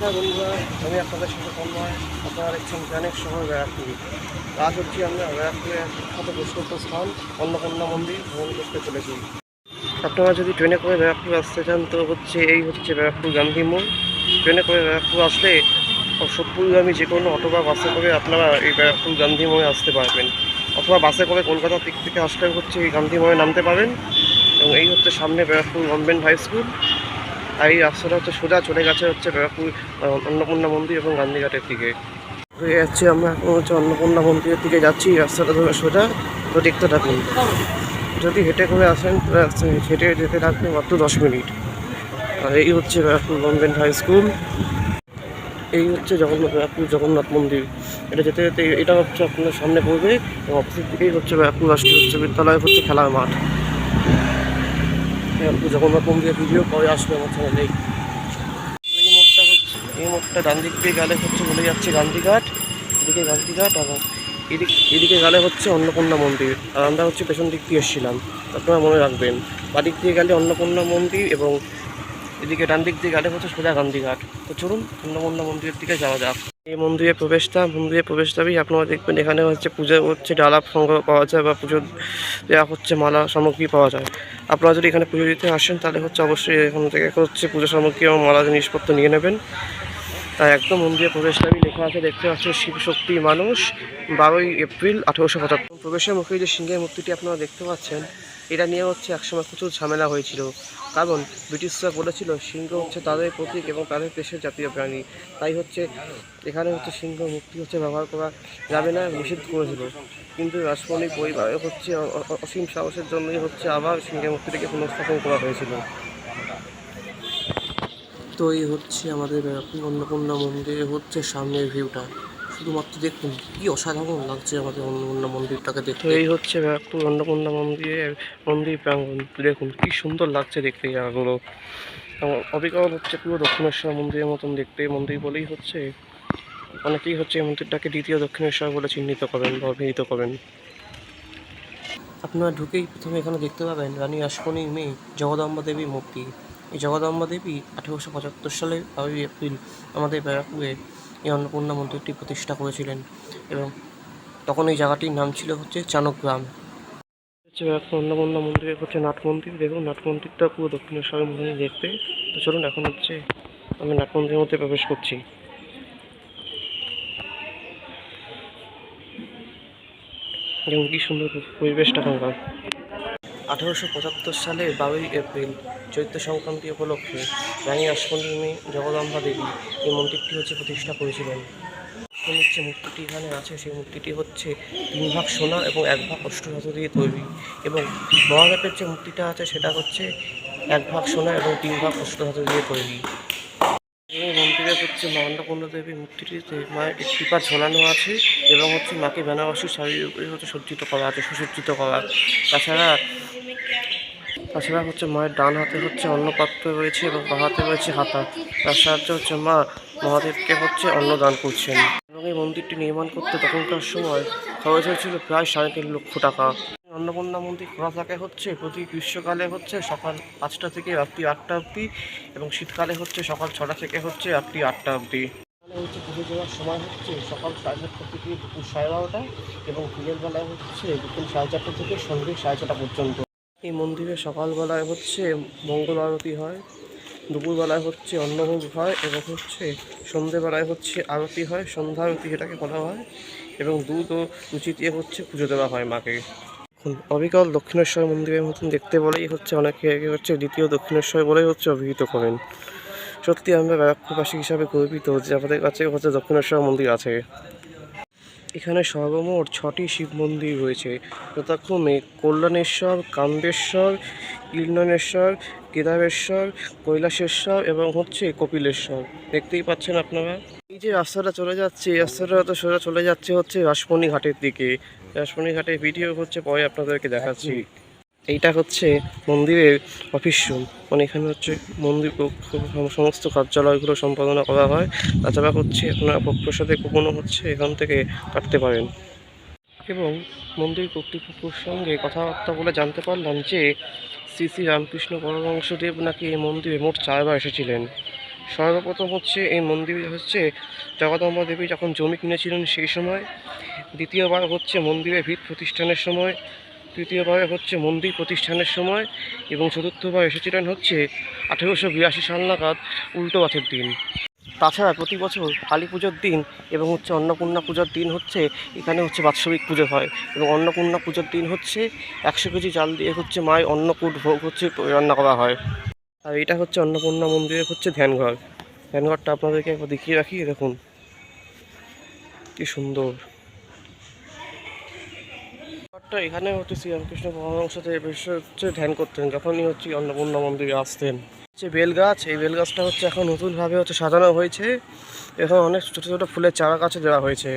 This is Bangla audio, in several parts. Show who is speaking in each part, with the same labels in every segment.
Speaker 1: হ্যাঁ বন্ধুরা, আমি আপনাদের সাথে তন্ময় আপনারা দেখছেন জ্ঞানের শহর ব্যারাকপুর আজ হচ্ছে আমরা ব্যারাকপুরের এক বিখ্যাত বৈষ্ণব স্থান, অন্নপূর্ণা মন্দির ভ্রমণ করতে চলেছি। আপনারা যদি ট্রেনে করে ব্যারাকপুর আসতে চান, তো হচ্ছে এই হচ্ছে ব্যারাকপুর গান্ধী মোড়। ট্রেনে করে ব্যারাকপুর আসলে সত্তরগামী যে কোনো অটো বা বাসে করে আপনারা এই ব্যারাকপুর গান্ধী মোড়ে আসতে পারবেন। অথবা বাসে করে কলকাতার দিক থেকে আসলে হচ্ছে এই গান্ধী মোড়ে নামতে পারেন এবং এই হচ্ছে সামনে ব্যারাকপুর গভর্নমেন্ট হাই স্কুল। আর এই রাস্তাটা হচ্ছে সোজা চলে গেছে হচ্ছে ব্যারাকপুর অন্নপূর্ণা মন্দির এবং গান্ধীঘাটের দিকে। হয়ে যাচ্ছি আমরা এখন হচ্ছে অন্নপূর্ণা মন্দিরের দিকে যাচ্ছি রাস্তাটা ধরে সোজা। তো দেখতে থাকুন যদি হেঁটে করে আসেন হেঁটে যেতে লাগবে মাত্র দশ মিনিট। আর এই হচ্ছে ব্যারাকপুর গভর্নমেন্ট হাই স্কুল। এই হচ্ছে জগন্নাথ, ব্যারাকপুর জগন্নাথ মন্দির। এটা যেতে যেতে এটা হচ্ছে আপনার সামনে পড়বে, এবং অপোজিট দিকেই হচ্ছে ব্যারাকপুর রাষ্ট্রীয় উচ্চ বিদ্যালয় হচ্ছে খেলার মাঠ। জগন্নাথ মন্দিরের ভিডিও পরে আসবে, আমার চ্যানেলেই এই মোড়টা হচ্ছে এই মোড়টা ডান দিক দিয়ে গেলে হচ্ছে বলে যাচ্ছে গান্ধীঘাট, এদিকে গান্ধীঘাট এবং এদিক এদিকে গেলে হচ্ছে অন্নপূর্ণা মন্দির। আর আমরা হচ্ছে পেছন দিক দিয়ে এসেছিলাম। আপনারা মনে রাখবেন বাদিক দিয়ে গেলে অন্নপূর্ণা মন্দির এবং এদিকে ডান দিক দিয়ে গেলে হচ্ছে সোজা গান্ধীঘাট। তো চলুন অন্নপূর্ণা মন্দিরের দিকে যাওয়া যাক। এই মন্দিরের প্রবেশটা মন্দিরের প্রবেশটাই আপনারা দেখবেন, এখানে হচ্ছে পুজো, হচ্ছে ডালা সংগ্রহ পাওয়া যায় বা পুজো দেওয়া হচ্ছে, মালা সামগ্রী পাওয়া যায়। আপনারা যদি এখানে পুজো দিতে আসেন, তাহলে হচ্ছে অবশ্যই এখান থেকে হচ্ছে পুজো সামগ্রী এবং মালা জিনিসপত্র নিয়ে নেবেন। একদম মন্দিরে প্রবেশটাই লেখা আছে, দেখতে পাচ্ছেন শিবশক্তি মানুষ, বারোই এপ্রিল আঠেরোশো পঁচাত্তর। প্রবেশের মুখে যে সিংহের মূর্তিটি আপনারা দেখতে পাচ্ছেন, এটা নিয়ে হচ্ছে একসময় প্রচুর ঝামেলা হয়েছিল। কারণ ব্রিটিশরা বলেছিল, সিংহ হচ্ছে তাদের প্রতীক এবং তাদের দেশের জাতীয় প্রাণী। তাই হচ্ছে এখানে হচ্ছে সিংহ মূর্তি হচ্ছে ব্যবহার করা যাবে না, নিষিদ্ধ করেছিল। কিন্তু রাসমণি পরিবারে হচ্ছে অসীম সাহসের জন্যই হচ্ছে আবার সিংহের মূর্তিটিকে পুনঃস্থাপন করা হয়েছিল। তো এই হচ্ছে আমাদের অন্নপূর্ণা মন্দিরে হচ্ছে সামনের ভিউটা শুধুমাত্র দেখুন কি অসাধারণ লাগছে আমাদের অন্নপূর্ণা মন্দিরটাকে দেখতে। এই হচ্ছে ব্যারাকপুর অন্নপূর্ণা মন্দিরের মন্দির প্রাঙ্গণ। দেখুন কি সুন্দর লাগছে দেখতে জায়গাগুলো। এবং অবিকল হচ্ছে পুরো দক্ষিণেশ্বর মন্দিরের মতন দেখতে। মন্দির বলেই হচ্ছে অনেকেই হচ্ছে এই মন্দিরটাকে দ্বিতীয় দক্ষিণেশ্বর বলে চিহ্নিত করেন বা অভিহিত করেন। আপনারা ঢুকেই প্রথমে এখানে দেখতে পাবেন রানী আশমণির মেয়ে জগদম্বা দেবীর মূর্তি। এই জগদম্বা দেবী আঠেরোশো পঁচাত্তর সালে বারোই এপ্রিল আমাদের ব্যারাকপুরে এই অন্নপূর্ণা মন্দিরটি প্রতিষ্ঠা করেছিলেন এবং তখন এই জায়গাটির নাম ছিল হচ্ছে চানকগ্রাম হচ্ছে ব্যারাকপুর অন্নপূর্ণা মন্দিরে হচ্ছে নাট মন্দির। দেখুন নাট মন্দিরটা পুরো দক্ষিণেশ্বরের মধ্যে দেখতে। তো চলুন এখন হচ্ছে আমি নাট মন্দিরের মধ্যে প্রবেশ করছি। যেমন কি সুন্দর পরিবেশটা এখানকার আঠারোশো পঁচাত্তর সালের বারোই এপ্রিল চৈত্র সংক্রান্তি উপলক্ষে রানী মেয়ে জগদম্বা দেবী এই মন্দিরটি হচ্ছে প্রতিষ্ঠা করেছিলেন। হচ্ছে মূর্তিটি, এখানে আছে, সেই মূর্তিটি হচ্ছে তিন ভাগ সোনা এবং এক ভাগ অষ্টধাতু দিয়ে তৈরি এবং মহাদেবের যে মূর্তিটা আছে সেটা হচ্ছে এক ভাগ সোনা এবং তিন ভাগ অষ্টধাতু দিয়ে তৈরি। এই মন্দিরে হচ্ছে মা অন্নপূর্ণা দেবীর মূর্তিটিতে মায়ের একটি পা ঝোলানো আছে এবং হচ্ছে মাকে বেনারসি শাড়ির উপরে হচ্ছে সজ্জিত করা আছে, সুসজ্জিত করা। তাছাড়া তাছাড়া হচ্ছে মায়ের ডান হাতে হচ্ছে অন্নপাত্র রয়েছে এবং বা হাতে রয়েছে হাতা। তার সাহায্যে হচ্ছে মা মহাদেবকে হচ্ছে অন্ন দান করছেন। এবং এই মন্দিরটি নির্মাণ করতে তখনকার সময় খরচ হয়েছিল প্রায় সাড়ে তিন লক্ষ টাকা। অন্নপূর্ণা মন্দির খোলা থাকে হচ্ছে প্রতি গ্রীষ্মকালে হচ্ছে সকাল পাঁচটা থেকে রাত্রি আটটা অবধি এবং শীতকালে হচ্ছে সকাল ছটা থেকে হচ্ছে রাত্রি আটটা অবধি। হচ্ছে পুজো দেওয়ার সময় হচ্ছে সকাল সাড়ে সাতটা থেকে দুপুর সাড়ে বারোটা এবং দিনের বেলায় হচ্ছে বিকেল সাড়ে চারটা থেকে সন্ধ্যে সাড়ে ছটা পর্যন্ত। এই মন্দিরে সকালবেলায় হচ্ছে মঙ্গল আরতি হয়, দুপুরবেলায় হচ্ছে অন্নভোগ হয় এবং হচ্ছে সন্ধেবেলায় হচ্ছে আরতি হয়, সন্ধ্যা আরতি যেটাকে বলা হয় এবং দুধ ও লুচি দিয়ে হচ্ছে পুজো দেওয়া হয় মাকে। অবিকল দক্ষিণেশ্বর মন্দিরের মতন দেখতে বলেই হচ্ছে অনেকে হচ্ছে দ্বিতীয় দক্ষিণেশ্বর বলেই হচ্ছে অভিহিত করেন। সত্যি আমরা ব্যারাকপুরবাসী হিসাবে গর্বিত যে আমাদের কাছে হচ্ছে দক্ষিণেশ্বর মন্দির আছে। এখানে সর্বমোট ছটি শিব মন্দির রয়েছে। যথাক্রমে কল্যাণেশ্বর কাম্বেশ্বর কীর্ণনেশ্বর কেদারেশ্বর, কৈলাসেশ্বর এবং হচ্ছে কপিলেশ্বর। দেখতেই পাচ্ছেন আপনারা? এই যে রাস্তাটা চলে যাচ্ছে, এই রাস্তাটা তো সোজা চলে যাচ্ছে হচ্ছে রাসমণি ঘাটের দিকে। রাসমণি ঘাটের ভিডিও হচ্ছে পরে আপনাদেরকে দেখাচ্ছি। এইটা হচ্ছে মন্দিরের অফিস রুম মানে এখানে হচ্ছে মন্দির সমস্ত কার্যালয়গুলো সম্পাদনা করা হয়। তাছাড়া হচ্ছে আপনারা প্রসাদে কুপনও হচ্ছে এখান থেকে কাটতে পারেন। এবং মন্দির কর্তৃপক্ষের সঙ্গে কথাবার্তা বলে জানতে পারলাম যে শ্রী শ্রী রামকৃষ্ণ পরমহংসদেব নাকি এই মন্দিরে মোট চারবার এসেছিলেন। সর্বপ্রথম হচ্ছে এই মন্দির হচ্ছে জগদম্বা দেবী যখন জমি কিনেছিলেন সেই সময়। দ্বিতীয়বার হচ্ছে মন্দিরের ভিত প্রতিষ্ঠানের সময়। তৃতীয়বার হচ্ছে মন্দির প্রতিষ্ঠানের সময় এবং চতুর্থবার এসেছিলেন হচ্ছে আঠেরোশো বিরাশি সাল নাগাদ উল্টো রথের দিন। তাছাড়া প্রতি বছর কালী পুজোর দিন এবং হচ্ছে অন্নপূর্ণা পুজোর দিন হচ্ছে এখানে হচ্ছে বাৎসরিক পুজো হয় এবং অন্নপূর্ণা পুজোর দিন হচ্ছে একশো কেজি চাল দিয়ে হচ্ছে মায়ের অন্নকূট ভোগ হচ্ছে রান্না করা হয়। আর এটা হচ্ছে অন্নপূর্ণা মন্দিরের হচ্ছে ধ্যানঘর ধ্যানঘরটা আপনাদেরকে একবার দেখিয়ে রাখি দেখুন, কি সুন্দর। ঘরটা এখানে হচ্ছে শ্রীরামকৃষ্ণ পরমহংসতে বেশ হচ্ছে ধ্যান করতেন, যখনই হচ্ছে অন্নপূর্ণা মন্দিরে আসতেন। হচ্ছে বেলগাছ, এই বেলগাছটা হচ্ছে এখন নতুনভাবে হচ্ছে সাজানো হয়েছে। এখন অনেক ছোটো ছোটো ফুলের চারা গাছে দেওয়া হয়েছে।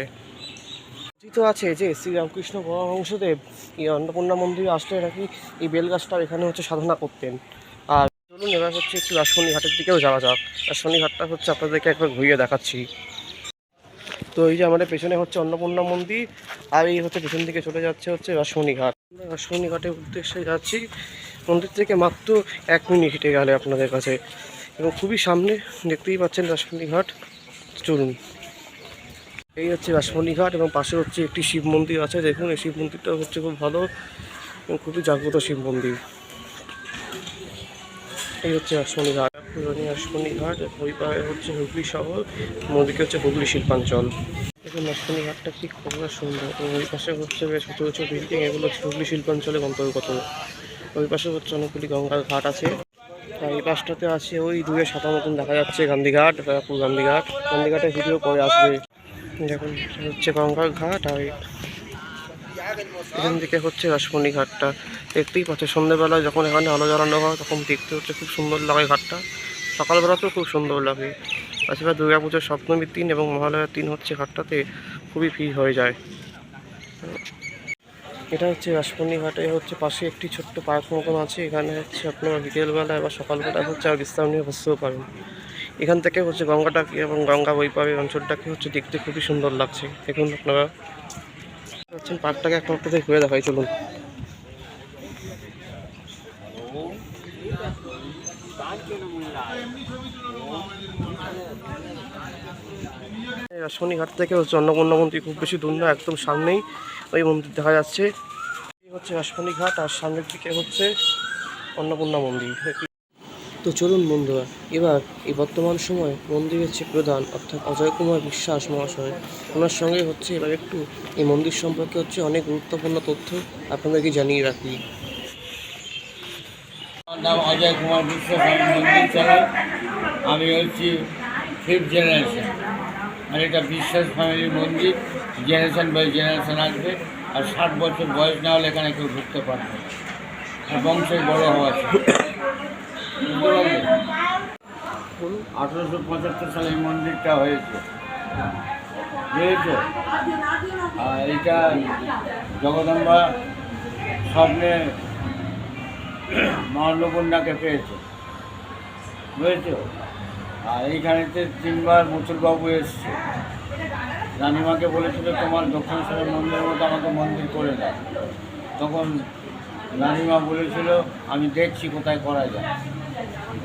Speaker 1: কথিত আছে যে শ্রীরামকৃষ্ণ পরমহংসদেব এই অন্নপূর্ণা মন্দিরে আসলে নাকি এই বেলগাছটা এখানে হচ্ছে সাধনা করতেন। আর চলুন এবার হচ্ছে একটু রাসমণি ঘাটের দিকেও যাওয়া যাক। রাসমণি ঘাটটা হচ্ছে আপনাদেরকে একবার ঘুরিয়ে দেখাচ্ছি। তো এই যে আমাদের পেছনে হচ্ছে অন্নপূর্ণা মন্দির, আর এই হচ্ছে পেছন দিকে চলে যাচ্ছে হচ্ছে রাসমণি ঘাট রাসমণি ঘাটের উদ্দেশ্যে যাচ্ছি। মন্দির থেকে মাত্র এক মিনিট হেঁটে গেলে আপনাদের কাছে। এবং খুবই সামনে দেখতেই পাচ্ছেন রাসমণি ঘাট চলুন। এই হচ্ছে রাসমণি ঘাট এবং পাশে হচ্ছে একটি শিব মন্দির আছে। দেখুন, এই শিব মন্দিরটা হচ্ছে খুব ভালো এবং খুবই জাগ্রত শিব মন্দির। এই হচ্ছে রাসমণি ঘাট রাসমণি ঘাট ওই পাড়ে হচ্ছে হুগলি শহর মন্দিরকে হচ্ছে হুগলি শিল্পাঞ্চল। দেখুন ঘাটটা কি খুবই সুন্দর। ওই পাশে হচ্ছে বেশ উঁচু উঁচু বিল্ডিং এগুলো হচ্ছে হুগলি শিল্পাঞ্চলের অন্তর্গত। ওই পাশে হচ্ছে অনেকগুলি গঙ্গার ঘাট আছে। আর এই পাশটাতে আছে ওই দূরে সাদা মতন দেখা যাচ্ছে গান্ধীঘাট ব্যারাকপুর গান্ধীঘাট। গান্ধীঘাটের ভিডিও পরে আসবে দেখুন হচ্ছে গঙ্গার ঘাট আর এখান থেকে হচ্ছে রাসমণি ঘাটটা দেখতেই পাচ্ছে সন্ধ্যেবেলায় যখন এখানে আলো জ্বালানো হয়, তখন দেখতে হচ্ছে খুব সুন্দর লাগে ঘাটটা। সকালবেলাতেও খুব সুন্দর লাগে তাছাড়া দুর্গা পুজোর সপ্তমীর দিন এবং মহালয়ার দিন হচ্ছে ঘাটটাতে খুবই ভিড় হয়ে যায়। এটা হচ্ছে রাসমণি ঘাটে হচ্ছে পাশে একটি ছোট্ট পার্ক মতন আছে। এখানে হচ্ছে আপনারা বিকেলবেলায় বা সকালবেলায় হচ্ছে আর বিশ্রাম নিয়ে বসতেও পারেন এখান থেকে হচ্ছে গঙ্গাটাকে এবং গঙ্গা ওই পাড়ের অঞ্চলটাকে হচ্ছে দেখতে খুবই সুন্দর লাগছে। দেখুন আপনারা। পার্কটাকে একটা ঘুরে দেখাই, চলুন। শনিঘাট থেকে হচ্ছে অন্নপূর্ণা মন্দির খুব বেশি দূর না একদম সামনেই ওই মন্দির দেখা যাচ্ছে। এই হচ্ছে রাসমণি ঘাট আর সামনের দিকে হচ্ছে অন্নপূর্ণা মন্দির। তো চলুন বন্ধুরা এবার এই বর্তমান সময় মন্দিরের যে প্রধান অর্থাৎ অজয় কুমার বিশ্বাস মহাশয় ওনার সঙ্গে হচ্ছে এবার একটু এই মন্দির সম্পর্কে হচ্ছে অনেক গুরুত্বপূর্ণ তথ্য আপনাদেরকে জানিয়ে রাখি।
Speaker 2: আমার নাম অজয় কুমার বিশ্বাস আমি মন্দির চালাই আমি হচ্ছি ফিফথ জেনারেশন। মানে এটা বিশ্বাস ফ্যামিলির মন্দির জেনারেশন বাই জেনারেশন আসবে। আর ষাট বছর বয়স না হলে এখানে কেউ ঢুকতে পারবে আর বংশের বড় হওয়া আঠেরোশো পঁচাত্তর সালে এই মন্দিরটা হয়েছে? বুঝেছ? আর এটা জগদম্বা স্বপ্নে মহান্নপূর্ণাকে পেয়েছে। বুঝেছ? আর এইখানেতে তিনবার মুচুরবাবু এসছে। রানিমাকে বলেছিল, তোমার দক্ষিণেশ্বরের মন্দিরের মতো আমাকে মন্দির করে দাও। তখন রানিমা বলেছিল, আমি দেখছি কোথায় করা যায়।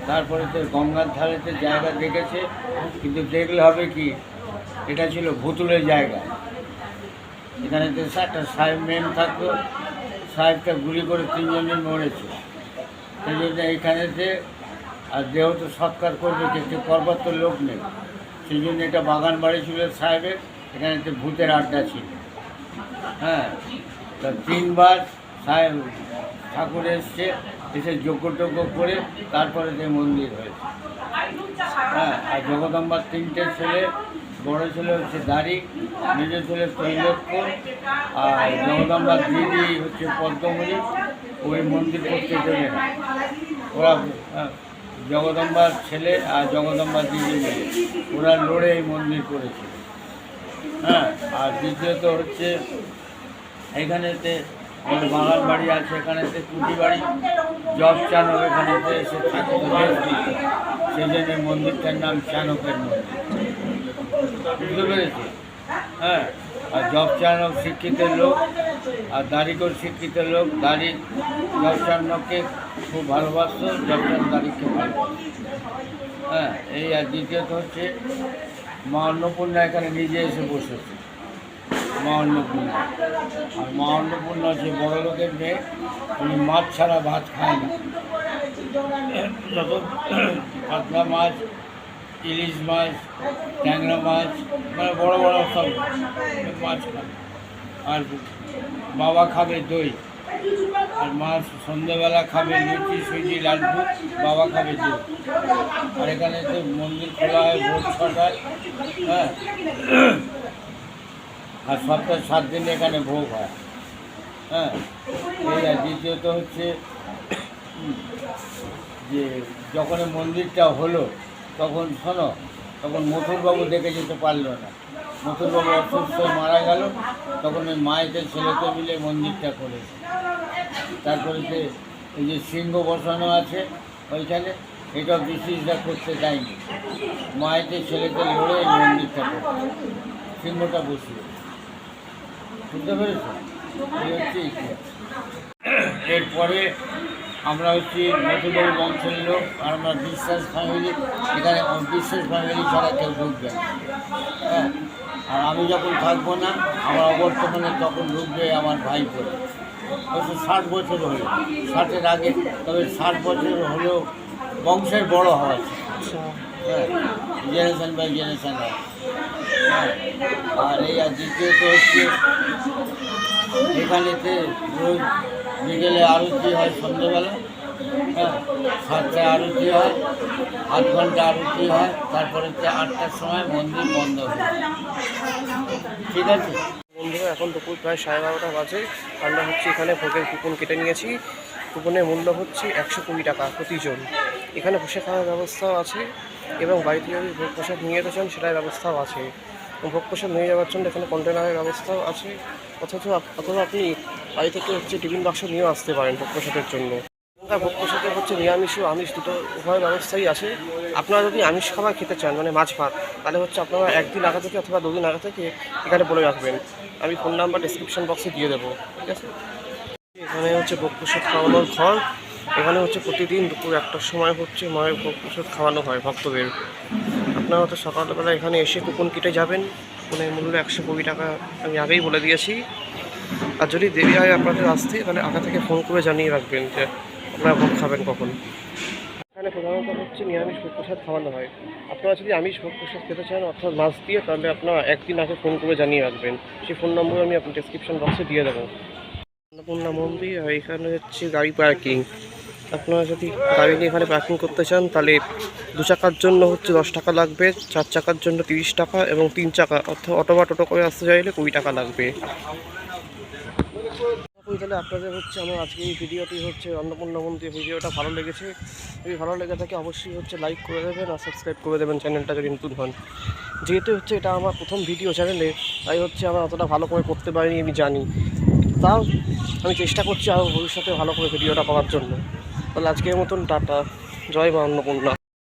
Speaker 2: তারপরে তো গঙ্গার ধারেতে জায়গা দেখেছে, কিন্তু দেখলে হবে কি, এটা ছিল ভুতুলের জায়গা। এখানে তো একটা সাহেব মেন থাকতো, সাহেবটা গুলি করে তিনজনে মরেছে। সেই জন্য এইখানেতে আর যেহেতু সৎকার করবে কিন্তু করবার তো লোক নেই। সেই জন্য এটা বাগান বাড়ি ছিল সাহেবের এখানেতে ভূতের আড্ডা ছিল। হ্যাঁ তা তিনবার সাহেব ঠাকুর এসছে এসে যজ্ঞ টজ্ঞ করে তারপরে যে মন্দির হয়েছে। হ্যাঁ আর জগদম্বার তিনটে ছেলে বড় ছেলে হচ্ছে দাড়ি মেজো ছেলে তৈলক্ষ আর জগদম্বার দিদি হচ্ছে পদ্মমণি ওই মন্দির করতে না। ওরা হ্যাঁ, জগদম্বার ছেলে আর জগদম্বার দিদি মিলে ওরা লড়ে এই মন্দির করেছে। হ্যাঁ আর দ্বিতীয়ত হচ্ছে এখানেতে আমাদের বাঙাল বাড়ি আছে, এখানেতে কুটি বাড়ি জব চানক এখানেতে এসে থাকতো সেই জন্য মন্দিরটার নাম চানকের মন্দির। বুঝতে পেরেছি হ্যাঁ আর জব চানক শিক্ষিতের লোক, আর দাড়িকর শিক্ষিতের লোক দাড়ি জব চানককে খুব ভালোবাসতো চান দাড়িকে ভালোবাসতো হ্যাঁ এই আর দ্বিতীয়ত হচ্ছে মা অন্নপূর্ণা এখানে নিজে এসে বসেছে। মা অন্নপূর্ণা আর মা অন্নপূর্ণা হচ্ছে বড় লোকের মেয়ে, উনি মাছ ছাড়া ভাত খায় না। যত পাতলা মাছ, ইলিশ মাছ, ট্যাংরা মাছ মানে বড় বড় সব মাছ খায়। আর বাবা খাবে দই। আর মা সন্ধ্যেবেলা খাবে লুচি, সুজি, লাড্ডু, বাবা খাবে দই আর এখানে তো মন্দির খোলা হয় ভোর ছটায় হ্যাঁ? আর সপ্তাহে সাত দিন এখানে ভোগ হয় হ্যাঁ? এই আর দ্বিতীয়ত হচ্ছে, যে যখন মন্দিরটা হলো, তখন শোনো, তখন মথুরবাবু দেখে যেতে পারল না। মথুরবাবু অসুস্থ মারা গেল, তখন ওই মায়েদের ছেলেকে মিলে মন্দিরটা করেছে। তারপরে যে এই যে সিংহ বসানো আছে ওইখানে এটা ব্রিটিশরা করতে দেয়নি মায়েতে ছেলেকে লড়ে এই মন্দিরটা করছে সিংহটা বসিয়ে বুঝতে পেরেছ? এই হচ্ছে ইতিহাস। এরপরে আমরা হচ্ছি মধুবাবু বংশের লোক আর আমরা বিশ্বাস ফ্যামিলি এখানে বিশ্বাস ফ্যামিলি ছাড়া কেউ ঢুকবে হ্যাঁ? আর আমি যখন থাকব না আমার অবর্তমানে তখন ঢুকবে আমার ভাই করে অবশ্য ষাট বছর হলো। ষাটের আগে তবে ষাট বছর হলেও বংশের বড় হওয়া
Speaker 1: আচ্ছা।
Speaker 2: হ্যাঁ জেনারেশন বাই জেনারেশন হয়। হ্যাঁ আর এই আর দ্বিতীয়ত হচ্ছে এখানেতে রোজ বিকেলে আরতি হয় সন্ধ্যেবেলা। হ্যাঁ সাতটায় আরতি হয়, আধ ঘণ্টা আরতি হয়, তারপরে আটটার সময় মন্দির বন্ধ হয়। ঠিক আছে?
Speaker 1: বন্ধুরা, এখন দুপুর প্রায় সাড়ে বারোটা বাজে। আমরা হচ্ছে এখানে ভোগের কুপন কেটে নিয়েছি। কুপনের মূল্য হচ্ছে একশো কুড়ি টাকা প্রতিজন। এখানে বসে খাওয়ার ব্যবস্থাও আছে এবং বাড়িতে যদি ভোগ প্রসাদ নিয়ে যেতে চান, সেটার ব্যবস্থাও আছে। ভোগ প্রসাদ নিয়ে যাওয়ার জন্য এখানে কন্টেনারের ব্যবস্থাও আছে। অথচ অথবা আপনি বাড়ি থেকে হচ্ছে টিফিন বাক্স নিয়েও আসতে পারেন ভোগ প্রসাদের জন্য। ভোগ প্রসাদে হচ্ছে নিরামিষ ও আমিষ দুটো উভয় ব্যবস্থাই আছে। আপনারা যদি আমিষ খাবার খেতে চান মানে মাছ ভাত, তাহলে হচ্ছে আপনারা একদিন আগে থেকে অথবা দুদিন আগে থেকে এখানে বলে রাখবেন। আমি ফোন নাম্বার ডিসক্রিপশন বক্সে দিয়ে দেবো, ঠিক আছে? এখানে হচ্ছে ভোগ প্রসাদ খাওয়ানোর ঘর। এখানে হচ্ছে প্রতিদিন দুপুর একটার সময় হচ্ছে মায়ের ভোগ প্রসাদ খাওয়ানো হয় ভক্তদের। আপনারা হয়তো সকালবেলা এখানে এসে কুপন কেটে যাবেন। কুপনের মূল্য একশো কুড়ি টাকা আমি আগেই বলে দিয়েছি। আর যদি দেরি হয় আপনাদের আসতে, তাহলে আগে থেকে ফোন করে জানিয়ে রাখবেন যে আপনারা ভোগ খাবেন কখন? এখানে প্রধানত হচ্ছে নিরামিষ ভোগ প্রসাদ খাওয়ানো হয়। আপনারা যদি আমিষ ভোগ প্রসাদ খেতে চান, অর্থাৎ মাছ দিয়ে, তাহলে আপনারা একদিন আগে ফোন করে জানিয়ে রাখবেন। সেই ফোন নম্বর আমি আপনার ডিসক্রিপশন বক্সে দিয়ে দেবো। অন্নপূর্ণা মন্দির, আর এখানে হচ্ছে গাড়ি পার্কিং আপনারা যদি গাড়ি নিয়ে এখানে পার্কিং করতে চান, তাহলে দু চাকার জন্য হচ্ছে দশ টাকা লাগবে, চার চাকার জন্য তিরিশ টাকা এবং তিন চাকা। অর্থাৎ অটো বা টোটো করে আসতে চাইলে কুড়ি টাকা লাগবে। এখন তাহলে আপনাদের হচ্ছে আমার আজকে এই ভিডিওটি হচ্ছে অন্নপূর্ণা মন্দির ভিডিওটা ভালো লেগেছে। যদি ভালো লেগে থাকে অবশ্যই হচ্ছে লাইক করে দেবেন আর সাবস্ক্রাইব করে দেবেন চ্যানেলটা যদি নতুন হন। যেহেতু হচ্ছে এটা আমার প্রথম ভিডিও চ্যানেলে তাই হচ্ছে আমার অতটা ভালো করে করতে পারিনি, আমি জানি। তাও আমি চেষ্টা করছি আরও ভবিষ্যতে ভালো করে ভিডিওটা করার জন্য। তাহলে আজকের মতন টাটা। জয় মা অন্নপূর্ণা।